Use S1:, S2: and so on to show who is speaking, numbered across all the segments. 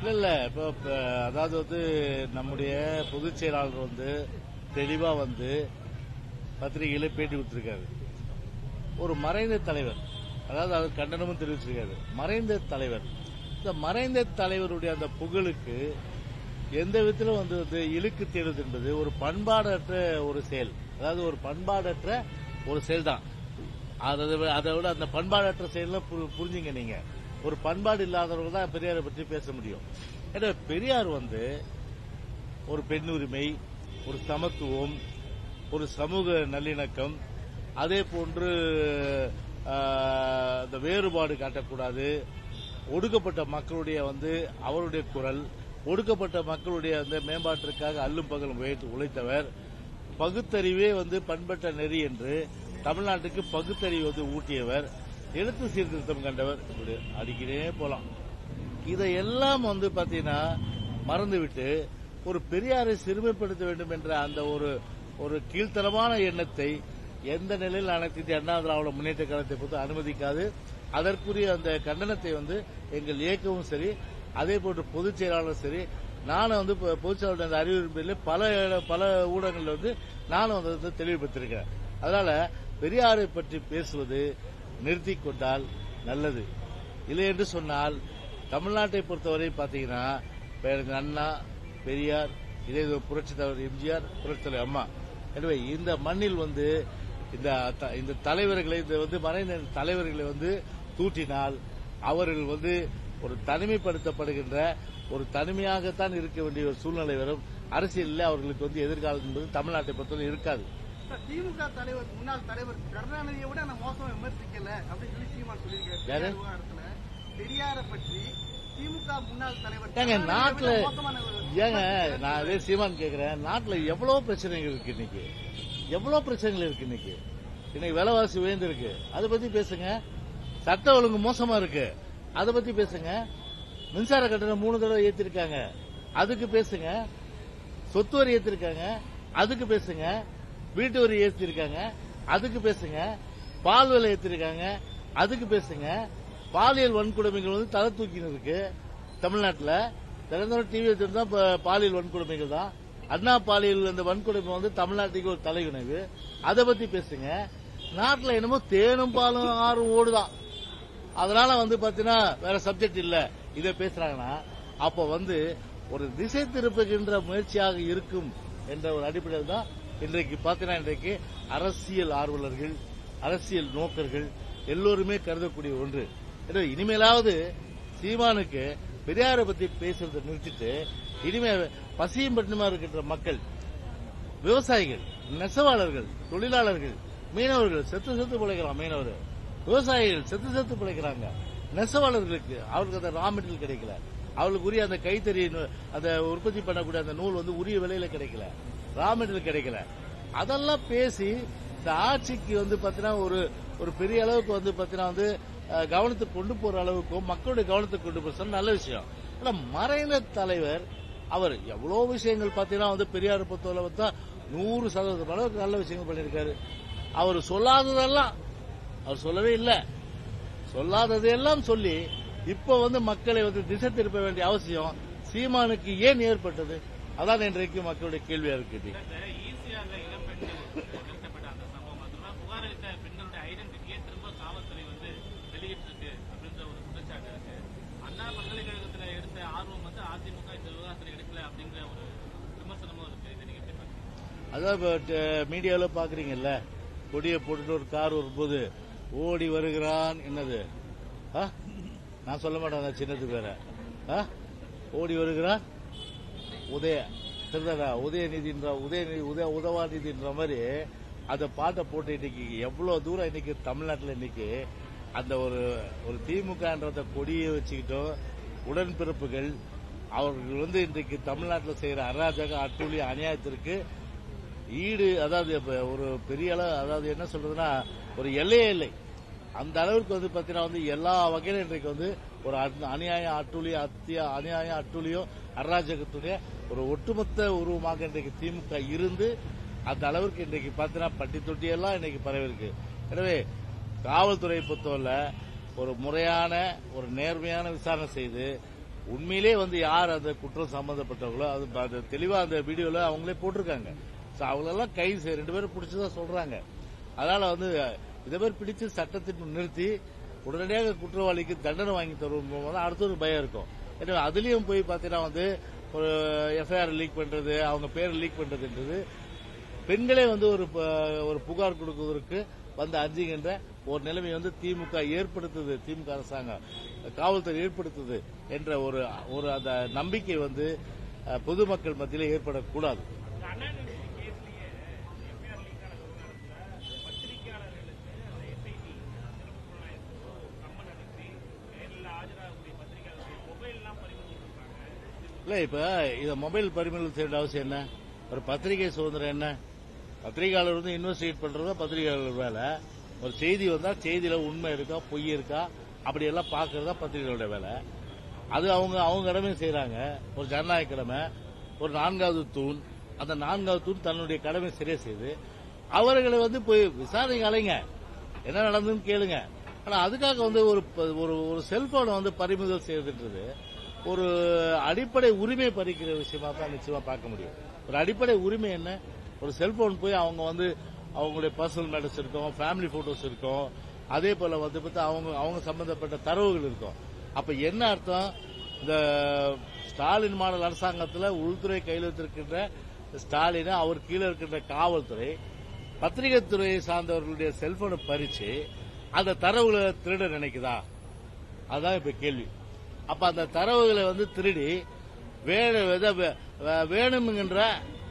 S1: இல்ல இல்ல. இப்போ அதாவது வந்து நம்முடைய பொதுச் செயலாளர் வந்து தெளிவா வந்து பத்திரிகையில பேட்டி கொடுத்திருக்காரு. ஒரு மறைந்த தலைவர் அதாவது அவர் கண்டனமும் தெரிவிச்சிருக்காரு. மறைந்த தலைவர். இந்த மறைந்த தலைவருடைய அந்த புகழுக்கு எந்த விதத்திலும் வந்து வந்து இழுக்கு தேடுவது என்பது ஒரு பண்பாடற்ற ஒரு செயல். அதாவது ஒரு பண்பாடற்ற ஒரு செயல் தான் அதை அதை விட அந்த பண்பாடற்ற செயல புரிஞ்சுங்க நீங்க. ஒரு பண்பாடு இல்லாதவர்கள் தான் பெரியாரை பற்றி பேச முடியும். ஏன்னா பெரியார் வந்து ஒரு பெண் உரிமை ஒரு சமத்துவம் ஒரு சமூக நல்லிணக்கம் அதே போன்று இந்த வேறுபாடு காட்டக்கூடாது. ஒடுக்கப்பட்ட மக்களுடைய வந்து அவருடைய குரல் ஒடுக்கப்பட்ட மக்களுடைய அந்த மேம்பாட்டிற்காக அல்லும் பகலும் உழைத்தவர். பகுத்தறிவே வந்து பண்பட்ட நெறி என்று தமிழ்நாட்டுக்கு பகுத்தறிவு வந்து ஊட்டியவர் எழுத்து சீர்திருத்தம் கண்டவர் இப்படி அடிக்கிட்டே போலாம். இதையெல்லாம் வந்து பாத்தீங்கன்னா மறந்துவிட்டு ஒரு பெரியாரை சிறுமைப்படுத்த வேண்டும் என்ற அந்த ஒரு ஒரு கீழ்த்தரமான எண்ணத்தை எந்த நிலையில் அனைத்து அண்ணா திராவிட முன்னேற்ற கழகத்தை பொறுத்து அனுமதிக்காது. அதற்குரிய அந்த கண்டனத்தை வந்து எங்கள் இயக்கமும் சரி அதே போன்று பொதுச் செயலாளரும் சரி நானும் வந்து பொதுச் செயலாளர் அந்த பல பல ஊடகங்கள்ல வந்து நானும் வந்து தெளிவுபடுத்திருக்கேன் அதனால பெரியாரை பற்றி பேசுவது நிறுத்தி கொண்டால் நல்லது. இல்லை என்று சொன்னால் தமிழ்நாட்டை பொறுத்தவரை பாத்தீங்கன்னா பேரறிஞர் அண்ணா பெரியார் இதே புரட்சி தலைவர் எம்ஜிஆர் புரட்சி தலைவர் அம்மா. எனவே இந்த மண்ணில் வந்து இந்த த- இந்த தலைவர்களை இந்த வந்து மறைந்த தலைவர்களை வந்து தூட்டினால் அவர்கள் வந்து ஒரு தனிமைப்படுத்தப்படுகின்ற ஒரு தனிமையாகத்தான் இருக்க வேண்டிய ஒரு சூழ்நிலை வரும். அரசியலில் அவர்களுக்கு வந்து எதிர்காலம் என்பது தமிழ்நாட்டை பொறுத்தவரை இருக்காது.
S2: திமுக தலைவர் முன்னாள் தலைவர் கருணாநிதியை விட நான் மோசமா விமர்சிக்கல அப்படின்னு சொல்லி சீமான் சொல்லியிருக்காரு. விவகாரத்துல. பெரியாரை பற்றி திமுக முன்னாள் தலைவர்
S1: ஏங்க நாட்டுல ஏங்க நான் அதே சீமான் கேக்குறேன். நாட்டுல எவ்வளவு பிரச்சனைகள் இருக்கு இன்னைக்கு? எவ்வளவு பிரச்சனைகள் இருக்கு இன்னைக்கு? இன்னைக்கு விலைவாசி உயர்ந்திருக்கு. அதை பத்தி பேசுங்க. சட்ட ஒழுங்கு மோசமா இருக்கு. அதை பத்தி பேசுங்க. மின்சார கட்டணம் மூணு தடவை ஏத்திருக்காங்க. அதுக்கு பேசுங்க. சொத்து வரி ஏத்திருக்காங்க. அதுக்கு பேசுங்க. வீட்டு வரி ஏத்திருக்காங்க. அதுக்கு பேசுங்க. பால் விலை ஏத்திருக்காங்க. அதுக்கு பேசுங்க. பாலியல் வன்கொடுமைகள் வந்து தலை தூக்கின்னு இருக்கு தமிழ்நாட்டில். திறந்தோர் டிவி தான் இப்போ பாலியல் வன்கொடுமைகள் தான். அண்ணா பாலியல் அந்த வன்கொடுமை வந்து தமிழ்நாட்டுக்கு ஒரு தலைவினைவு அதை பத்தி பேசுங்க. நாட்டில் என்னமோ தேனும் பாலும் ஆறும் ஓடுதான் அதனால வந்து பாத்தீங்கன்னா வேற சப்ஜெக்ட் இல்ல. இதை பேசுறாங்கன்னா அப்ப வந்து ஒரு திசை திருப்புகின்ற முயற்சியாக இருக்கும் என்ற ஒரு அடிப்படையில் தான் இன்றைக்கு பாத்தீங்கன்னா இன்றைக்கு அரசியல் ஆர்வலர்கள் அரசியல் நோக்கர்கள் எல்லோருமே கருதக்கூடிய ஒன்று. எனவே இனிமேலாவது சீமானுக்கு பெரியாரை பத்தி பேசுறதை நிறுத்திட்டு இனிமே பசியும் பட்டினமா இருக்கின்ற மக்கள் விவசாயிகள் நெசவாளர்கள் தொழிலாளர்கள் மீனவர்கள் செத்து செத்து பிழைக்கலாம் மீனவர். விவசாயிகள் செத்து செத்து பிழைக்கிறாங்க. நெசவாளர்களுக்கு அவருக்கு அந்த ரா மெட்டீரியல் கிடைக்கல. அவர்களுக்கு உரிய அந்த கைத்தறி அந்த உற்பத்தி பண்ணக்கூடிய அந்த நூல் வந்து உரிய விலையில கிடைக்கல. ரா மெட்டீரியல் கிடைக்கல. அதெல்லாம் பேசி இந்த ஆட்சிக்கு வந்து பாத்தீங்கன்னா ஒரு ஒரு பெரிய அளவுக்கு வந்து பாத்தீங்கன்னா வந்து கவனத்தை கவனத்துக்கு கொண்டு போற அளவுக்கும் மக்களுடைய கவனத்துக்கு கொண்டு போற நல்ல விஷயம். ஆனா மறைந்த தலைவர் அவர் எவ்வளவு விஷயங்கள் பாத்தீங்கன்னா வந்து பெரியார் பொறுத்தவரை பார்த்தா நூறு சதவீதம் அளவுக்கு நல்ல விஷயங்கள் பண்ணியிருக்காரு. அவர் சொல்லாததெல்லாம் அவர் சொல்லவே இல்லை. சொல்லாததையெல்லாம் சொல்லி இப்ப வந்து மக்களை வந்து திசை திருப்ப வேண்டிய அவசியம் சீமானுக்கு ஏன் ஏற்பட்டது? அதான் இன்றைக்கு மக்களுடைய கேள்வியா இருக்கு
S3: இந்த ஈசிஆர்ல இளம்பெண்கள் நிறுத்தப்பட்ட அந்த சம்பவம். அதுதான் புகாரளித்த பெண்களுடைய ஐடென்டிட்டியை திரும்ப காவல்துறை வந்து வெளியிட்டிருக்கு அப்படின்ற ஒரு குற்றச்சாட்டு இருக்கு. அண்ணா பல்கலைக்கழகத்துல எடுத்த ஆர்வம் வந்து அதிமுக இந்த விவகாரத்துல எடுக்கல அப்படிங்கிற ஒரு விமர்சனமும் இருக்கு. இதை நீங்க எப்படி பாக்குறீங்க
S1: அதான் மீடியாவில் பாக்குறீங்கல்ல கொடியை போட்டுட்டு ஒரு கார் வரும்போது ஓடி வருகிறான் என்னது? நான் சொல்ல மாட்டேன் சின்னது பேர? ஓடி வருகிறான் உதய திருடா உதயநிதின்ற உதயநிதி உதய உதவாநிதின்ற மாதிரி அந்த பாட்டை போட்டு இன்னைக்கு எவ்வளவு தூரம் இன்னைக்கு தமிழ்நாட்டில் இன்னைக்கு அந்த ஒரு ஒரு திமுகன்றத கொடியை வச்சுக்கிட்டோம் உடன்பிறப்புகள் அவர்கள் வந்து இன்றைக்கு தமிழ்நாட்டில் செய்யற அராஜக அட்டூழிய அநியாயத்திற்கு ஈடு அதாவது ஒரு பெரிய அளவு அதாவது என்ன சொல்றதுன்னா ஒரு எல்லையே இல்லை. அந்த அளவுக்கு வந்து பாத்தீங்கன்னா வந்து எல்லா வகையிலும் இன்றைக்கு வந்து ஒரு அந்- அநியாயம் அட்டுழி அத்திய அநியாயம் அட்டுழியும் அராஜகத்துடைய ஒரு ஒட்டுமொத்த உருவமாக இன்றைக்கு திமுக இருந்து அந்த அளவிற்கு இன்றைக்கு பார்த்தீங்கன்னா பட்டி தொட்டியெல்லாம் இன்னைக்கு பரவி இருக்கு எனவே காவல்துறையை பொறுத்தவரை ஒரு முறையான ஒரு நேர்மையான விசாரணை செய்து உண்மையிலே வந்து யார் அந்த குற்றம் சம்பந்தப்பட்டவங்களோ அது தெளிவாக தெளிவா அந்த வீடியோல அவங்களே போட்டிருக்காங்க. ஸோ அவங்களெல்லாம் கைது செய்ய ரெண்டு பேரும் பிடிச்சதா சொல்றாங்க. அதனால வந்து இதை பேர் பிடிச்சு சட்டத்தின் முன் நிறுத்தி உடனடியாக குற்றவாளிக்கு தண்டனை வாங்கி தருவோம் போது அடுத்த ஒரு பயம் இருக்கும். எனவே அதுலயும் போய் பாத்தீங்கன்னா வந்து ஒரு எஃப்ஐஆர் லீக் பண்றது அவங்க பேர் லீக் பண்றதுன்றது. பெண்களே வந்து ஒரு ப- ஒரு புகார் கொடுக்குவதற்கு வந்து அஞ்சுகின்ற ஒரு நிலைமை வந்து திமுக ஏற்படுத்துது திமுக அரசாங்கம். காவல்துறை ஏற்படுத்துது என்ற ஒரு ஒரு அந்த நம்பிக்கை வந்து பொதுமக்கள் மத்தியில் ஏற்படக்கூடாது. இல்ல இப்ப இதை மொபைல் பறிமுதல் செய்ய அவசியம் என்ன? ஒரு பத்திரிகை சுதந்திரம் என்ன? பத்திரிகையாளர் வந்து இன்வெஸ்டிகேட் பண்றது பத்திரிகையாளர் வேலை? ஒரு செய்தி வந்தா செய்தியில உண்மை இருக்கா பொய் இருக்கா? அப்படி எல்லாம் பாக்குறதா பத்திரிகையோட வேலை. அது அவங்க அவங்க கடமையும் செய்யறாங்க ஒரு ஜனநாயக கடமை. ஒரு நான்காவது தூண். அந்த நான்காவது தூண் தன்னுடைய கடமை சரியா செய்து அவர்களை வந்து போய் விசாரணைக்கு அலைங்க என்ன நடந்ததுன்னு கேளுங்க. ஆனா அதுக்காக வந்து ஒரு ப- ஒரு ஒரு செல்போனை வந்து பறிமுதல் செய்யறதுன்றது ஒரு அடிப்படை உரிமை பறிக்கிற விஷயமா தான் நிச்சயமா பார்க்க முடியும். ஒரு அடிப்படை உரிமை என்ன? ஒரு செல்போன் போய் அவங்க வந்து அவங்களுடைய பர்சனல் மேட்டர்ஸ் இருக்கும் ஃபேமிலி போட்டோஸ் இருக்கும். அதே போல வந்து பார்த்தா அவங்க அவங்க சம்பந்தப்பட்ட தரவுகள் இருக்கும். அப்ப என்ன அர்த்தம்? இந்த ஸ்டாலின் மாடல் அரசாங்கத்தில் உள்துறை கையில் வச்சிருக்கின்ற ஸ்டாலின் அவர் கீழே இருக்கின்ற காவல்துறை பத்திரிகை துறையை சார்ந்தவர்களுடைய செல்போனை பறிச்சு அந்த தரவுகளை திருட நினைக்குதா? அதுதான் இப்ப கேள்வி. அப்ப அந்த தரவுகளை வந்து திருடி வேணு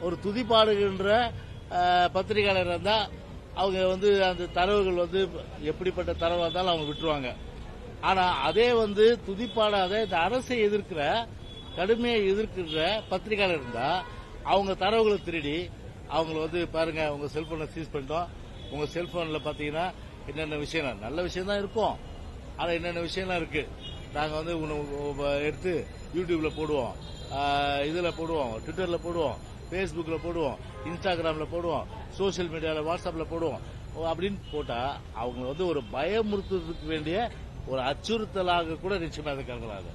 S1: ஒரு துதிப்பாடுகின்ற பத்திரிகையாளர் இருந்தா அவங்க வந்து அந்த தரவுகள் வந்து எப்படிப்பட்ட தரவா இருந்தாலும் அவங்க விட்டுருவாங்க. ஆனா அதே வந்து துதிப்பாடாத இந்த அரசை எதிர்க்கிற கடுமையை எதிர்க்கிற பத்திரிகையாளர் இருந்தா அவங்க தரவுகளை திருடி அவங்கள வந்து பாருங்க உங்க செல்போனை சீஸ் பண்ணிட்டோம். உங்க செல்போன்ல பாத்தீங்கன்னா என்னென்ன விஷயம் நல்ல விஷயம் தான் இருக்கும். ஆனா என்னென்ன விஷயம்லாம் இருக்கு? நாங்க வந்து எடுத்து யூடியூப்ல போடுவோம். இதுல போடுவோம். ட்விட்டர்ல போடுவோம். ஃபேஸ்புக்ல போடுவோம். இன்ஸ்டாகிராம்ல போடுவோம். சோஷியல் மீடியால வாட்ஸ்அப்ல போடுவோம். அப்படின்னு போட்டா அவங்க வந்து ஒரு பயமுறுத்துறதுக்கு வேண்டிய ஒரு அச்சுறுத்தலாக கூட நிச்சயமா அது கருங்கலாது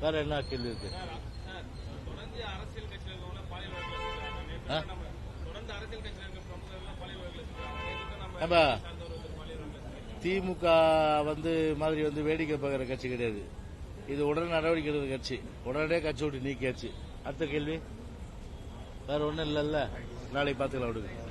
S1: வேற என்ன கேள்வி இருக்கு?
S3: தொடர்ந்து
S1: திமுக வந்து மாதிரி வந்து வேடிக்கை பார்க்குற கட்சி கிடையாது. இது உடனே நடவடிக்கை எடுக்கிற கட்சி. உடனே கட்சி விட்டு நீக்கியாச்சு. அடுத்த கேள்வி? வேற ஒன்றும் இல்லைல்ல. நாளைக்கு பார்த்துக்கலாம் விடுங்க.